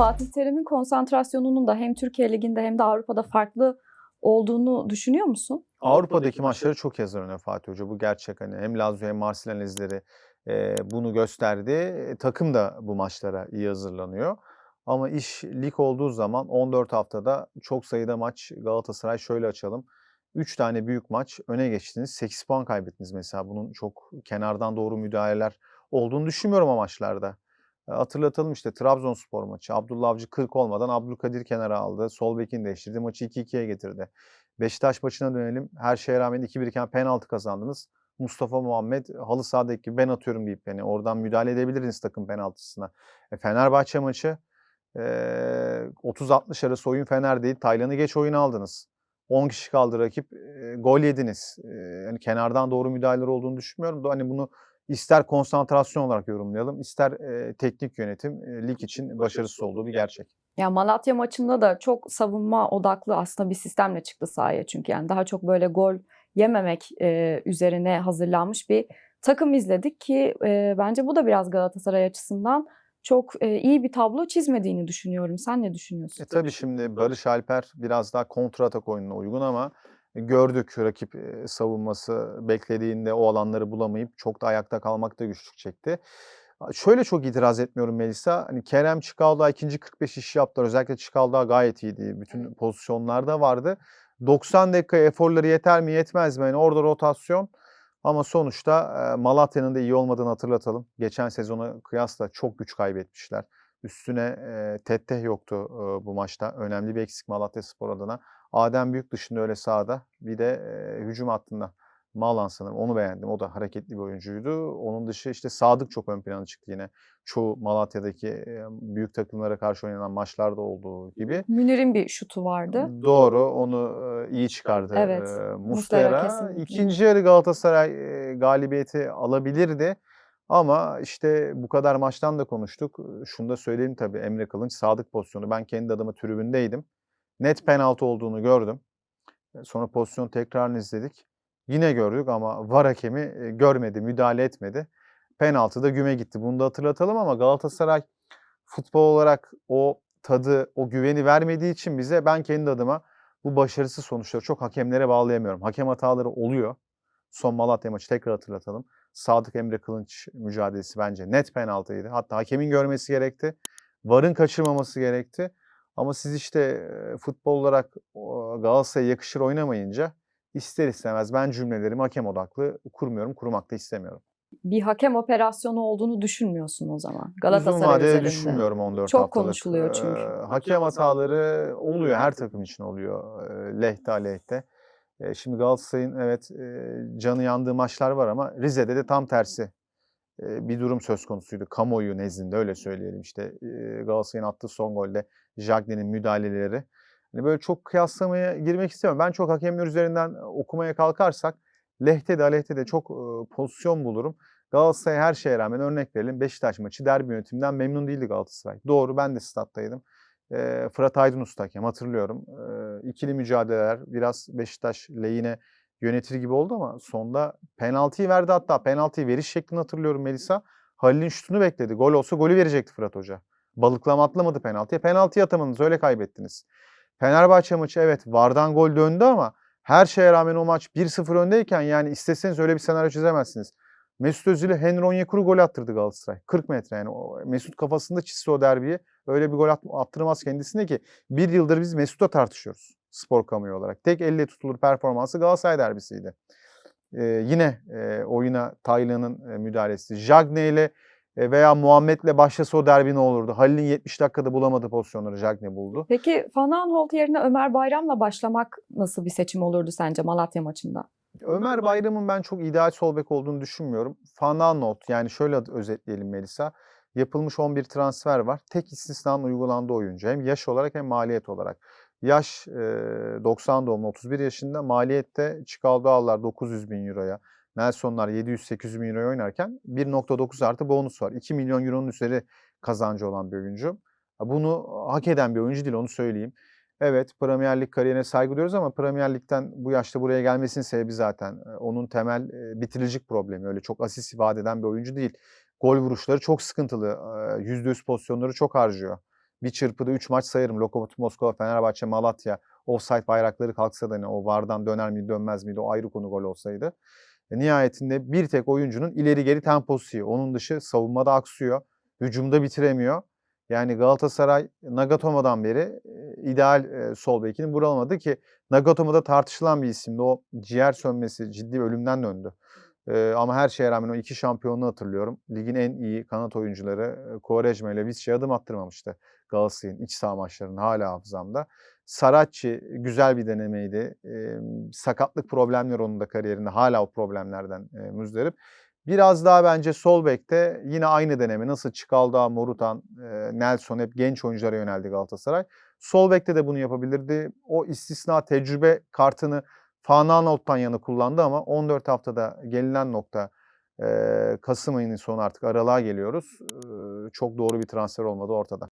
Fatih Terim'in konsantrasyonunun da hem Türkiye Ligi'nde hem de Avrupa'da farklı olduğunu düşünüyor musun? Avrupa'daki maçları çok hazırlanıyor Fatih Hoca. Bu gerçek hani hem Lazio hem Marsilya analizleri e, bunu gösterdi. E, takım da bu maçlara iyi hazırlanıyor. Ama iş lig olduğu zaman 14 haftada çok sayıda maç Galatasaray şöyle açalım. 3 tane büyük maç öne geçtiniz. 8 puan kaybettiniz mesela. Bunun çok kenardan doğru müdahaleler olduğunu düşünmüyorum o maçlarda. E, Hatırlatalım işte Trabzonspor maçı. Abdullah Avcı 40 olmadan Abdülkadir kenara aldı. Sol bekini değiştirdi. Maçı 2-2'ye getirdi. Beşiktaş maçına dönelim. Her şeye rağmen 2-1 iken penaltı kazandınız. Mustafa Muhammed halı sahadaki gibi ben atıyorum deyip beni oradan müdahale edebilirdiniz takım penaltısına. E, Fenerbahçe maçı e, 30-60 arası oyun Fener değil. Taylan'ı geç oyun aldınız. 10 kişi kaldı rakip. e, gol yediniz. E, yani kenardan doğru müdahaleler olduğunu düşünmüyorum. Da hani bunu ister konsantrasyon olarak yorumlayalım, ister e, teknik yönetim e, lig için başarısız olduğu bir gerçek. Ya Malatya maçında da çok savunma odaklı aslında bir sistemle çıktı sahaya çünkü yani daha çok böyle gol yememek e, üzerine hazırlanmış bir takım izledik ki e, bence bu da biraz Galatasaray açısından çok e, iyi bir tablo çizmediğini düşünüyorum. Sen ne düşünüyorsun? E tabii şimdi Barış Alper biraz daha kontra atak oyununa uygun ama gördük rakip savunması beklediğinde o alanları bulamayıp çok da ayakta kalmakta güçlük çekti. Şöyle çok itiraz etmiyorum Melisa. Hani Kerem Çıkaldağ ikinci 45 iş yaptılar. Özellikle Çıkaldağ gayet iyiydi. Bütün pozisyonlarda vardı. 90 dakika eforları yeter mi yetmez mi? Yani orada rotasyon. Ama sonuçta Malatya'nın da iyi olmadığını hatırlatalım. Geçen sezona kıyasla çok güç kaybetmişler. Üstüne e, Tetteh yoktu e, bu maçta. Önemli bir eksik Malatya Spor adına. Adem Büyük dışında öyle sahada. Bir de e, hücum hattında Malan sanırım. Onu beğendim. O da hareketli bir oyuncuydu. Onun dışı işte Sadık çok ön plana çıktı yine. Çoğu Malatya'daki büyük takımlara karşı oynanan maçlarda olduğu gibi. Münir'in bir şutu vardı. Doğru. Onu iyi çıkardı Evet, Muslera Muslera. kesinlikle. İkinci yarı Galatasaray galibiyeti alabilirdi. Ama işte bu kadar maçtan da konuştuk. Şunu da söyleyeyim tabii Emre Kılınç sadık pozisyonu. Ben kendi adıma tribündeydim. Net penaltı olduğunu gördüm. E, Sonra pozisyon tekrarını izledik. Yine gördük ama VAR hakemi e, görmedi, müdahale etmedi. Penaltı da güme gitti. Bunu da hatırlatalım ama Galatasaray futbol olarak o tadı, o güveni vermediği için bize ben kendi adıma bu başarısız sonuçları çok hakemlere bağlayamıyorum. Hakem hataları oluyor. Son Malatya maçı tekrar hatırlatalım. Sadık Emre Kılınç mücadelesi bence net penaltıydı. Hatta hakemin görmesi gerekti. VAR'ın kaçırmaması gerekti. Ama siz işte futbol olarak Galatasaray'a yakışır oynamayınca ister istemez ben cümlelerimi hakem odaklı kurmuyorum, kurmak da istemiyorum. Bir hakem operasyonu olduğunu düşünmüyorsun o zaman. Uzun Galatasaray vadede üzerinde. düşünmüyorum 14 Çok haftalık. konuşuluyor çünkü. Hakem hataları oluyor, her takım için oluyor. Lehte aleyhte. Şimdi Galatasaray'ın evet canı yandığı maçlar var ama Rize'de de tam tersi bir durum söz konusuydu. Kamuoyu nezdinde öyle söyleyelim işte Galatasaray'ın attığı son golde Jagne'nin müdahaleleri. Hani böyle çok kıyaslamaya girmek istemiyorum. Ben çok hakemler üzerinden okumaya kalkarsak Lehte de Aleyhte de çok pozisyon bulurum. Galatasaray her şeye rağmen örnek verelim. Beşiktaş maçı derbi yönetiminden memnun değildi Galatasaray. Doğru ben de stat'taydım. Fırat Aydın Usta hakem hatırlıyorum. E, ikili mücadeleler biraz Beşiktaş lehine yönetir gibi oldu ama sonda penaltıyı verdi hatta penaltıyı veriş şeklini hatırlıyorum Melisa. Halil'in şutunu bekledi. Gol olsa golü verecekti Fırat Hoca. Balıklama atlamadı penaltıya. Penaltıyı atamadınız öyle kaybettiniz. Fenerbahçe maçı evet Vardan gol döndü ama her şeye rağmen o maç 1-0 öndeyken yani isteseniz öyle bir senaryo çizemezsiniz. Mesut Özil'e Henry Onyekuru gol attırdı Galatasaray. 40 metre yani. Mesut kafasında çizse o derbiyi öyle bir gol at, attırmaz kendisine ki bir yıldır biz Mesut'la tartışıyoruz spor kamuoyu olarak. Tek elle tutulur performansı Galatasaray derbisiydi. Ee, yine e, oyuna Taylan'ın e, müdahalesi. Jagne ile e, veya Muhammed'le başlasa o derbi ne olurdu? Halil'in 70 dakikada bulamadığı pozisyonları Jagne buldu. Peki Van Aanholt yerine Ömer Bayram'la başlamak nasıl bir seçim olurdu sence Malatya maçında? Ömer Bayram'ın ben çok ideal sol bek olduğunu düşünmüyorum. Fananot yani şöyle özetleyelim Melisa. Yapılmış 11 transfer var. Tek istisnanın uygulandığı oyuncu. Hem yaş olarak hem maliyet olarak. Yaş e, 90 doğumlu 31 yaşında. Maliyette Çikaldağlılar 900 bin euroya. Nelsonlar 700-800 bin euroya oynarken 1.9 artı bonus var. 2 milyon euronun üzeri kazancı olan bir oyuncu. Bunu hak eden bir oyuncu değil onu söyleyeyim. Evet Premier Lig kariyerine saygı duyuyoruz ama Premier Lig'den bu yaşta buraya gelmesinin sebebi zaten onun temel bitiricilik problemi. Öyle çok asist vaat eden bir oyuncu değil. Gol vuruşları çok sıkıntılı. e, %100 pozisyonları çok harcıyor. bir çırpıda 3 maç sayarım. Lokomotiv Moskova, Fenerbahçe, Malatya. Offside bayrakları kalksa da ne o VAR'dan döner miydi dönmez miydi o ayrı konu gol olsaydı. E, nihayetinde bir tek oyuncunun ileri geri temposu iyi. Onun dışı savunmada aksıyor. Hücumda bitiremiyor. Yani Galatasaray Nagatomo'dan beri ideal e, sol bekini bulamadı ki Nagatomo'da tartışılan bir isimdi. O ciğer sönmesi ciddi ölümden döndü. Ama her şeye rağmen o iki şampiyonluğu hatırlıyorum. Ligin en iyi kanat oyuncuları e, Quaresma ile Vizca'ya adım attırmamıştı Galatasaray'ın iç saha maçlarının hala hafızamda. Saracchi güzel bir denemeydi. E, sakatlık problemleri onun da kariyerinde hala o problemlerden e, müzdarip. Biraz daha bence sol bekte yine aynı deneme. Nasıl Çikalda, Morutan, e, Nelson hep genç oyunculara yöneldi Galatasaray. Sol bekte de bunu yapabilirdi. O istisna tecrübe kartını Fananolt'tan yana kullandı ama 14 haftada gelinen nokta Kasım ayının sonu artık aralığa geliyoruz. Çok doğru bir transfer olmadı ortada.